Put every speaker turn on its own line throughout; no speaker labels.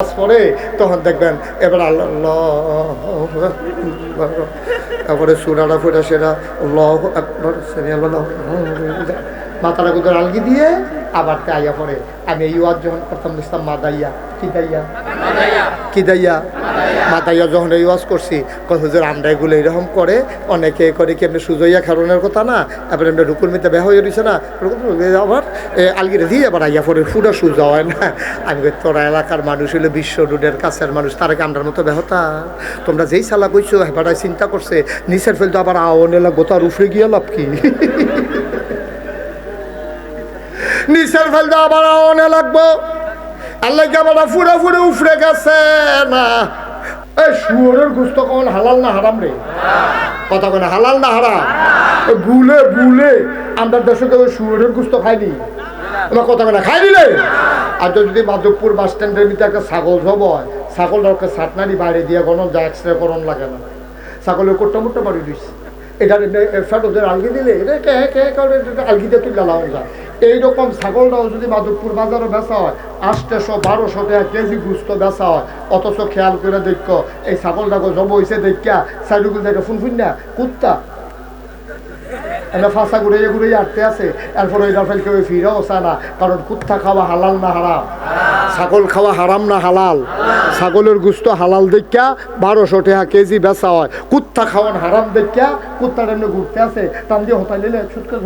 পড়ে তখন দেখবেন এবার আল্লাহ তারপরে সুরাটা ফুটা সেটা লহ একবার মাথাটা কুদর আলগি দিয়ে আবার আইয়া পড়ে আমি এই ওয়াজ যখন করতাম দেখতাম মাদাইয়া কি দাইয়া? কি দাইয়া? মাদাইয়া যখন এই ওয়াজ করছি হুজুর আমরা এগুলো এরকম করে অনেকে করে কি এমনি সুজইয়া খারণের কথা না? তারপরে এমনি রুকুর মিতে বেহ হয়ে রয়েছে না? আবার আলগিরে দিয়ে আবার আইয়া পড়ে পুরো সুজা হয় না। আমি তোরা এলাকার মানুষ হলো বিশ্ব রোডের কাছের মানুষ তারা কি আমরার মতো বেহতা তোমরা যেই সালা কইছো হেবাটাই চিন্তা করছে নিচের ফেলতে আবার আওয়ানে লাগবো তো আর উফরে গিয়ে লাভ কি? নিচের ফেলতে আবার আওয়ানে লাগবো। আল্লাহ আবার ফুরে ফুরে উফরে গেছে না। এই শুয়োরের গুস্ত কখন হালাল না হারাম রে? কথা কেন হালাল না হারাম? আমরা শুয়োরের গুস্ত খাইনি। কথা খাই যদি মাধবপুর বাস স্ট্যান্ডের ছাগল জব হয় সাতনারি বাইরে দিয়ে লাগে না। ছাগলের কোট্টা মোট্টা বাড়ি দিচ্ছে এটা ফেটোদের আলগি দিলে এটা কে কেহে কারণে আলগি তুই লালাও যায় এইরকম ছাগলটাও যদি মাধবপুর বাজারে বেচা হয় আষ্টশো বারোশো টাকা কেজি গুস্ত বেচা হয়, অথচ খেয়াল করে দেখ, এই ছাগলটাকে জব হয়েছে দেখা সাইডুকুল থেকে ফুনফুন না কুত্তা এটা ফাঁসা ঘুরে ঘুরে আটতে আছে। এরপরে এটা ফেল কেউ ফিরেও চায় না, কারণ কুত্তা খাওয়া হালাল না হারাম? ছাগল খাওয়া হারাম না হালাল? ছাগলের গুস্ত হালাল দেখা বারোশো টাকা কেজি বেচা হয়। কুত্তা খাওয়ান হারাম দেখা কুত্তার এমনি ঘুরতে আছে টান দিয়ে হতাই নিলে ছুটকে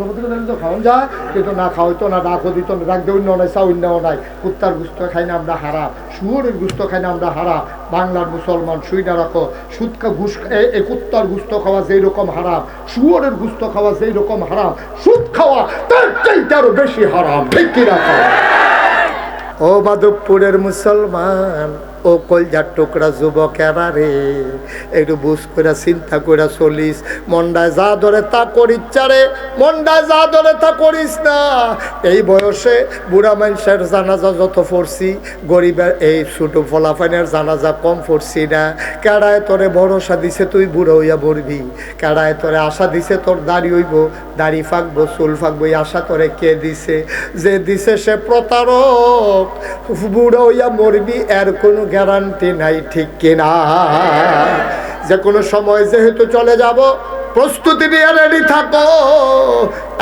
তো খাওয়ান যায়, কিন্তু না খাওয়াইতো না ডাকও দিত না ডাক দিয়ে অন্য নাই চা অন্যও নাই। কুত্তার গুস্ত খাই না আমরা হারাম, শুয়োরের গুস্ত খাই না আমরা হারাম। বাংলার মুসলমান শুই না রাখো, সুদকা ঘুষ এ- কুত্তার গুস্ত খাওয়া যেই রকম হারাম, শুয়োরের গুস্ত খাওয়া যেই রকম হারাম সুদ খাওয়া তার চাইতে আরও বেশি হারাম। ঠিক কিনা? ও মাধবপুরের মুসলমান। ও কলজার টুকরা যুবকেরা রে একটু বুঝ করে চিন্তা করে চলিস। মন্ডায় যা ধরে তা করিস, চারে। মন্ডায় যা ধরে তা করিস না। এই বয়সে বুড়া মানুষের জানাজা যত পড়ছি, গরিবের এই ছোটো ফলাফানের জানাজা কম পড়ছি না। কেড়ায় তোরে ভরসা দিছে তুই বুড়ো হইয়া মরবি কেড়ায় তোরে আশা দিছে তোর দাড়ি হইব, দাড়ি ফাঁকবো, চুল ফাঁকবো, এই আশা তোরে কে দিছে? যে দিছে সে প্রতারক, বুড়ো হইয়া মরবি, এর কোনো গ্যারান্টি নাই ঠিক কিনা। যে কোনো সময় যেহেতু চলে যাব, প্রস্তুতি নিয়ে রেডি থাকো।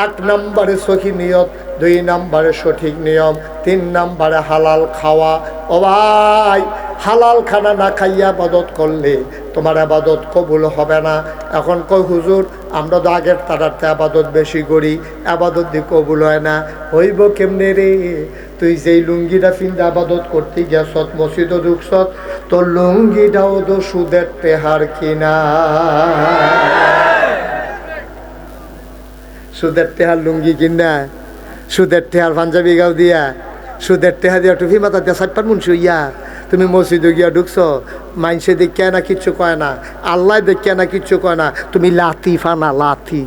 এক নম্বরে সহি নিয়ত, দুই নম্বরে সঠিক নিয়ম, তিন নম্বরে হালাল খাওয়া। ও ভাই হালাল খানা না খাইয়া আবাদত করলে তোমার আবাদত কবুল হবে না। এখন কই হুজুর, আমরা তো আগের তারাতে আবাদত বেশি করি, আবাদত দিয়ে কবুল হয় না। হইব কেমনে রে? তুই যেই লুঙ্গিটা ফিন্দা আবাদত করতে গেছত মসজিদও ঢুকছত তোর লুঙ্গিটাও তো সুদের টেহার কিনা। সুদের টেহার লুঙ্গি কিনা, সুদের টেহার পাঞ্জাবি গাও দিয়া। সুদের টেহা দিয়া টুপি মাথা দিয়া সাতপার মুন্সি ইয়া। তুমি মসজিদে গিয়া ঢুকছো, মাইনসে দেখিয়া না কিচ্ছু কয় না। আল্লাহ দেখিয়া না কিচ্ছু কয় না। তুমি লাতি ফানা লাতি।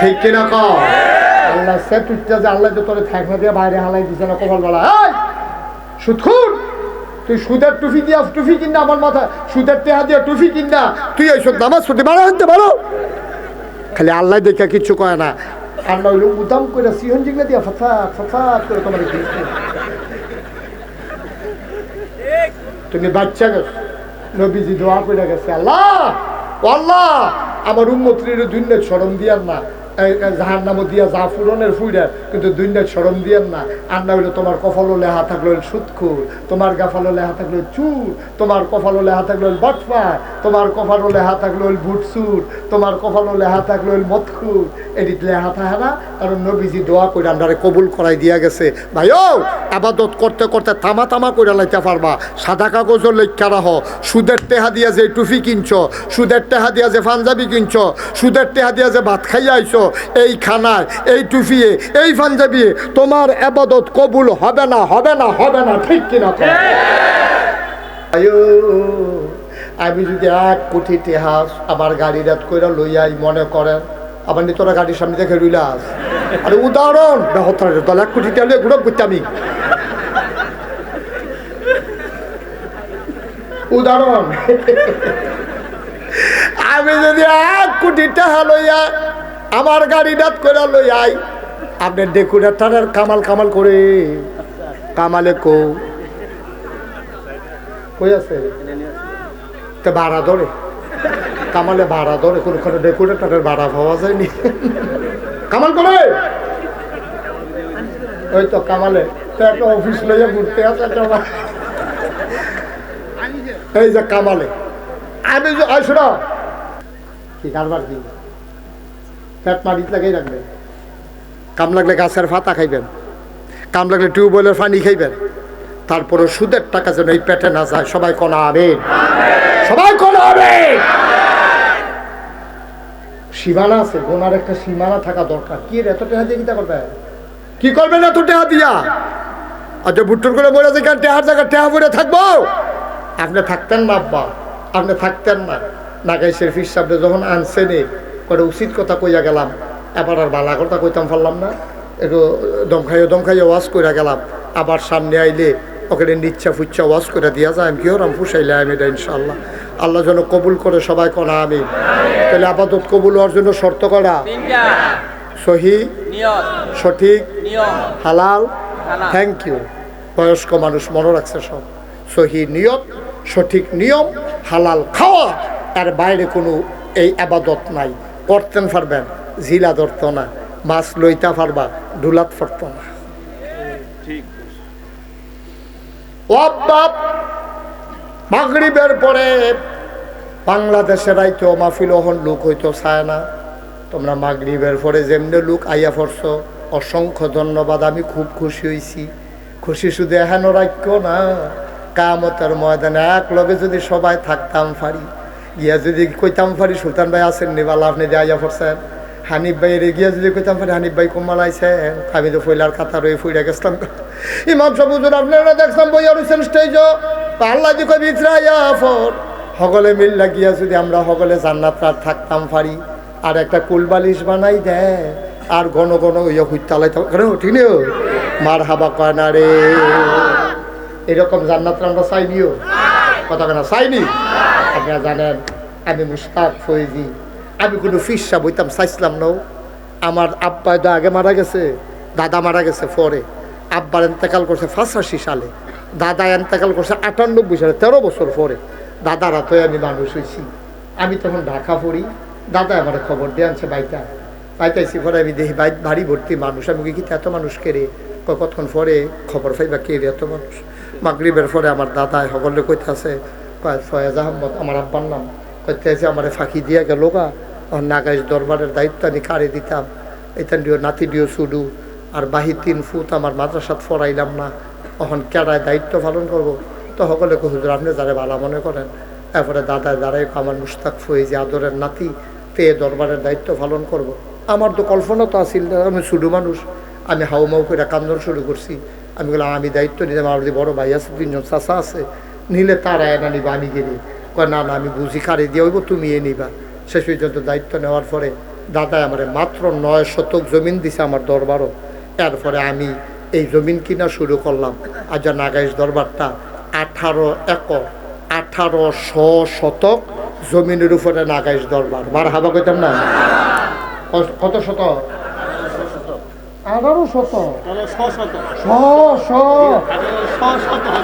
ঠিক কিনা ক আল্লাহ সে টুটটা যে আল্লাহ যে তোরে থাকনা দিয়ে বাইরে হালাই দিছে না কপাল বেলা। এই সুৎখুর তুই সুদের টুফি দিয়া টুফি কিনা আমার মাথা সুদের টেহা দিয়া টুফি কিনা তুই এইসব নামাজ পড়তে বারো হতে পারো? খালি আল্লাহ দেখা কিচ্ছু কয় না। আর না হইলে উদাম করে সিহন জিগলা দিয়া ফাফা ফাফা করে তোমার তুমি বাচ্চা গেছো নবীজি দোয়া করে গেছে আল্লাহ আল্লাহ আমার উন্মত্রীর দুইনে সরম দিয়ার না জাহার নামও দিয়া যা ফুরনের ফুইরা, কিন্তু দুইনে সরম দিয়ার না। আর না হইলে তোমার কফালো লেহা থাকল সুৎখুর, তোমার গাফালো লেহা থাকল চুর, তোমার কফালো লেহা থাকল বাটফা তোমার কফালো লেহা থাকল বুটসুর তোমার কফালো লেহা থাকল মতখুর এদিক লেহা থাকে না, কারণ নবীজি দোয়া করে আমরা কবুল করাই দিয়া গেছে। ভাই ও আবাদত করতে করতে থামা থামা করে লাইতে পারবা। সাদা কাগজও লেখা রাহ, সুদের টেহা দিয়া যে টুফি কিনছ, সুদের টেহা দিয়া যে পাঞ্জাবি কিনছ, সুদের টেহা দিয়া যে ভাত খাইয়া আইছো এই খানায়, এই টুফিয়ে, এই পাঞ্জাবিয়ে তোমার আবাদত কবুল হবে না হবে না হবে না, ঠিক কিনা আমি যদি এক কোটি টেহাস আমার গাড়ি রাত কইরা লইয়াই মনে করেন, আবার নি তোরা গাড়ির সামনে দেখে রইলাস আরে উদাহরণ বেহতার দল, এক কোটি লইয়া ঘুরো করতে আমি। উদাহরণ, আমি যদি এক কোটি টাকা লইয়া আমার গাড়ি রাত করে লইয়াই আপনি ডেকুরেটারের কামাল কামাল করে। কামালে কো। কই আছে? তা ভাড়া ধরে। কামালে ভাড়া ধরে কোনোখানে ডেকোরেটারের ভাড়া পাওয়া যায়নি। কামাল করে। ওই তো কামালে। তো একটা অফিস লইয়া ঘুরতে আছে এই যে কামালে। আমি আসরা কি কারবার কি? পেট মারিত লাগাই রাখবেন কাম লাগলে গাছের ফাতা খাইবেন, কাম লাগলে টিউবওয়েলের পানি খাইবেন তারপরে সুদের টাকা যেন এই পেটে না যায়। সবাই কোনা আবেন সবাই কোনা আবেন সীমানা আছে, গোনার একটা সীমানা থাকা দরকার। কি এত টেহা দিয়ে কিতা করবে? কি করবেন এত টেহা দিয়া? আর যে ভুট্টুর করে বলে যে টেহার জায়গা টেহা পরে থাকব? আপনি থাকতেন না, আব্বা। আপনি থাকতেন না। নাগাই শেরফির সামনে যখন আনছেনে করে উচিত কথা কইয়া গেলাম। এবার আর বালা কথা কইতাম পারলাম না। একটু দমখাইয়ে দমখাইয়ে ওয়াজ করে গেলাম। আবার সামনে আইলে ওখানে নিচ্ছা ফুচ্ছা ওয়াশ করে দিয়া যায়। আমি কি হরাম ফুসাইলে আমি এটা ইনশাল্লাহ আল্লাহ যেন কবুল করে সবাই কনা আমি তাহলে আপাতত কবুল হওয়ার জন্য শর্ত করা। সহি, সঠিক, হালাল। থ্যাংক ইউ বয়স্ক মানুষ মনে রাখছে সব। সহি নিয়ত, সঠিক নিয়ম, হালাল খাওয়া। তার বাইরে কোনো এই আবাদত নাই। করতেন পারবেন জিলা ধরতো না মাছ লইতা পারবা ডুলাত পারতো না। মাগরিবের পরে বাংলাদেশের আইতো মাহফিল লোক হইতো চায় না। তোমরা মাগরিবের পরে যেমনি লোক আইয়া অসংখ্য ধন্যবাদ আমি খুব খুশি হয়েছি খুশি শুধু এহেন রাখ্য না কামতের ময়দানে এক লগে যদি সবাই থাকতাম পারি গিয়া যদি কইতাম পারি, সুলতান ভাই আছেন নিবাল আপনি দিয়ে পড়ছেন হানিফ ভাইয়ের গিয়া যদি কইতাম পারি, হানিফ ভাই কমাল আইছেন আমি তো ফইলার কাতা রয়ে ফইরা গেছিলাম। ইমাম সাবুজুর আপনারা দেখলাম বইয়া রয়েছেন স্টেজ আল্লাহ দি কবি ইসরাইয়া ফর। সকলে মিল লাগিয়া যদি আমরা সকলে জান্নাত আর থাকতাম পারি, আর একটা কুলবালিশ বানাই দেয় আর ঘন ঘন ইয়ে হুইতালাইতাম কেন? ঠিক নেই মার হাবা কয় না রে। এরকম জান্নাত আমরা চাইনিও কথা কেন চাইনি আপনারা জানেন, আমি মুস্তাক ফৈজি। আমি কোনো ফিসা বইতাম চাইছিলাম নাও আমার আব্বা তো আগে মারা গেছে, দাদা মারা গেছে পরে। আব্বার এন্তেকাল করছে পঁচাশি সালে, দাদা এন্তেকাল করছে আটানব্বই সালে, তেরো বছর পরে। দাদারা তো আমি মানুষ হয়েছি আমি তখন ঢাকা পড়ি, দাদা আমার খবর দিয়ে আনছে বাইটা পাইতাইছি পরে আমি দেখি বাই বাড়ি ভর্তি মানুষ। আমি কি এত মানুষ কেড়ে কতক্ষণ পরে খবর পাইবা কে এত মানুষ? মাগরিবের পরে আমার দাদা সকলে কইতাছে কয় ফয়েজ আহমদ আমার আব্বার নাম। কইতেছে আমার ফাঁকি দিয়া গেল গা আমার নাগাইশ দরবারের দায়িত্ব আমি কারে দিতাম। এখান দিও নাতি দিও সুডু আর বাহি তিন ফুট আমার মাদ্রাসাত ফরাইলাম না। তখন কেডায় দায়িত্ব পালন করব। তো সকলে হুজুর আপনি যারা ভালো মনে করেন। এরপরে দাদা যারাই আমার মুস্তাক ফয়েজি আদরের নাতি তে দরবারের দায়িত্ব পালন করব। আমার তো কল্পনা তো আসিল না, আমি ছোটো মানুষ। আমি হাউ মাউ করে কান্দন শুরু করছি। আমি বললাম আমি দায়িত্ব নিলাম আমার যে বড় ভাই আছে তিনজন চাষা আছে। নিলে তারা এনা নিবা, আমি গেলি কয়, না না, আমি বুঝি, কারে দিয়ে হইব, তুমি এ নিবা। শেষ পর্যন্ত দায়িত্ব নেওয়ার পরে দাদাই আমার মাত্র নয় শতক জমিন দিছে আমার দরবারও। এরপরে আমি এই জমিন কিনা শুরু করলাম। আর যা নাগাইশ দরবারটা আঠারো একর, আঠারো শ শতক জমিনের উপরে নাগাইশ দরবার। বার হাবা কইতাম না? কত শতক? আঠারো শতক শ শ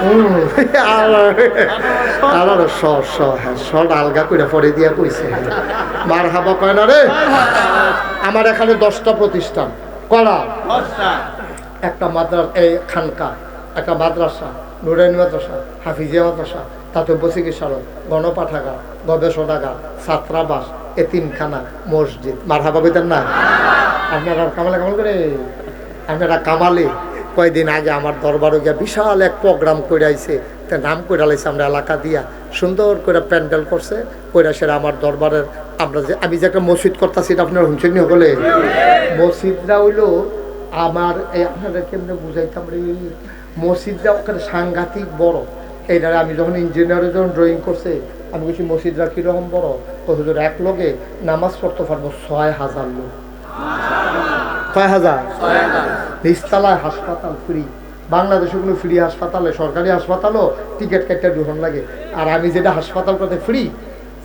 হুম, আঠারো শ শ হ্যাঁ শটা আলগা করে পরে দিয়া কইছে। মার হাবা কয় না রে? আমার এখানে দশটা প্রতিষ্ঠান। করা একটা মাদ্রাস এই খানকা একটা মাদ্রাসা নুরানি মাদ্রাসা হাফিজিয়া মাদ্রাসা তাতব্য চিকিৎসালয় গণপাঠাগার গবেষণাগার ছাত্রাবাস এতিমখানা মসজিদ। মার হাবা না? আপনারা কামালে কামাল করে? আপনারা কামালে কয়েকদিন আগে আমার দরবারে গিয়া বিশাল এক প্রোগ্রাম করে তা নাম করে লাইছে আমরা এলাকা দিয়া। সুন্দর করে প্যান্ডেল করছে, কইরা সেটা আমার দরবারের আমরা যে আমি যে একটা মসজিদ করতেছি, এটা আপনারা শুনছেন হলে মসজিদরা হইল আমার, এই আপনারা কেমনে বুঝাইতাম রে? মসজিদটা ওখানে সাংঘাতিক বড়। এইটা আমি যখন ইঞ্জিনিয়ারে যখন ড্রয়িং করছে, আমি বলছি মসজিদরা কীরকম বড়? তো হুজুর, এক লগে নামাজ পড়তে পারব ছয় হাজার লোক। কয় হাজার। নিচতলায় হাসপাতাল ফ্রি। বাংলাদেশে কোনো ফ্রি হাসপাতালে সরকারি হাসপাতালও টিকিট কেটে গ্রহণ লাগে। আর আমি যেটা হাসপাতাল করতে ফ্রি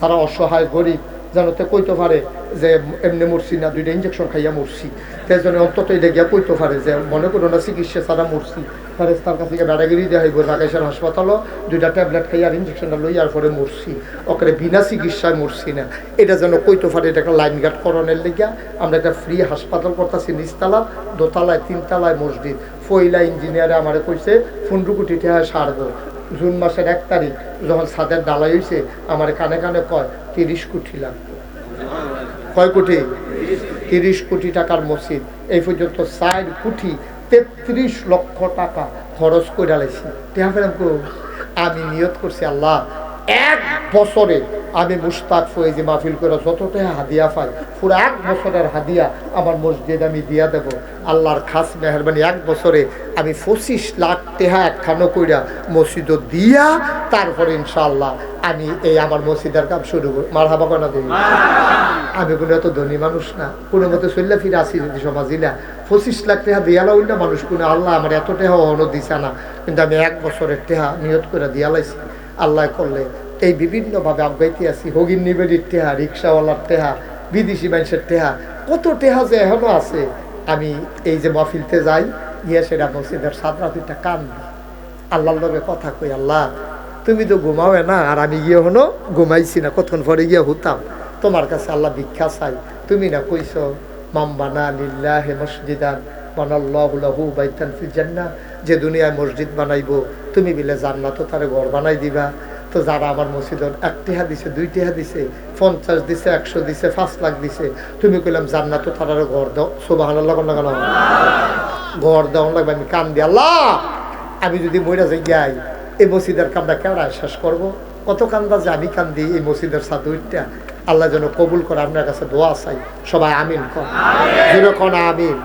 তারা অসহায় গরিব যেন তো কইতে পারে যে এমনি মরছি না, দুইটা ইঞ্জেকশন খাইয়া মরছি। তাই জন্য অন্তত গিয়া কইতে পারে যে মনে করো না চিকিৎসা ছাড়া মরছি। তাহলে তার কাছে বেড়াগিরি দেওয়া হইব রাকেশের হাসপাতালও দুইটা ট্যাবলেট খাইয়া আর ইঞ্জেকশনটা লইয়ার পরে মরছি। ওখানে বিনা চিকিৎসায় মরছি না। এটা যেন কইতে পারে, এটা একটা লাইন গার্ড করণের লেগিয়া আমরা একটা ফ্রি হাসপাতাল করতেছি নিচতলা দোতলায়, তিনতলায় মসজিদ। ফইলা ইঞ্জিনিয়ারে আমারে কইছে, পনেরো কোটি টাকা সারবো জুন মাসের এক তারিখ যখন ছাদের ডালাই হয়েছে আমার কানে কানে কয় তিরিশ কোটি লাগবে। কয় কোটি? তিরিশ কোটি টাকার মসজিদ। এই পর্যন্ত চার কোটি তেত্রিশ লক্ষ টাকা খরচ করে লাইছি। আমি নিয়ত করছি আল্লাহ এক বছরে আমি মুস্তাক ফয়েজি মাহফিল করে যত হাদিয়া পাই, পুরো এক বছরের হাদিয়া আমার মসজিদ আমি দিয়া দেব। আল্লাহর খাস মেহরবানি, এক বছরে আমি পঁচিশ লাখ টেহা একখানো কইরা মসজিদ দিয়া তারপরে ইনশাআল্লাহ আমি এই আমার মসজিদের কাম শুরু করি মার হাবা কনা দিই আমি কোনো এত ধনী মানুষ না, কোনো মতে চললে ফিরে আসি যদি সমাজিলা পঁচিশ লাখ টেহা দিয়ালা না মানুষ কোনো, আল্লাহ আমার এত টেহা অহনো দিছে না, কিন্তু আমি এক বছরের টেহা নিয়ত করে দিয়ালাইছি আল্লাহ করলে এই বিভিন্নভাবে আগাইতে আছি। হগিন নিবেদির টেহা, রিক্সাওয়ালার টেহা, বিদেশি মানুষের টেহা, কত টেহা যে এখনও আছে। আমি এই যে মফিলতে যাই গিয়ে সেটা মসজিদের সাত রাতিটা কান আল্লাহর লগে কথা কই, আল্লাহ, তুমি তো ঘুমাও না, আর আমি গিয়ে হনো ঘুমাইছি না, কতক্ষণ পরে গিয়ে হতাম? তোমার কাছে আল্লাহ ভিক্ষা চাই। তুমি না কইছ মাম্বানা লিল্লাহে মসজিদান, বানাল্লাহু লাহু বাইতান ফিল জান্নাহ। যে দুনিয়ায় মসজিদ বানাইবো, তুমি বিলে জান্নাত তারে ঘর বানাই দিবা। তো যারা আমার মসজিদত এক টেহা দিছে দুই টেহা দিছে পঞ্চাশ দিছে, একশো দিছে, পাঁচ লাখ দিছে, তুমি কইলাম জান্নাত তারা ঘর দাও। কেন কেন? ঘর দেওয়া লাগবে আমি কান দি আল্লাহ! আমি যদি মইরা যাই যাই, এই মসজিদের কামটা কেমন শেষ করব? কত কান্দা যে আমি কান্দি এই মসজিদের সাদুইটা আল্লাহ যেন কবুল করে, আপনার কাছে দোয়া চাই। সবাই আমিন কোন আমিন।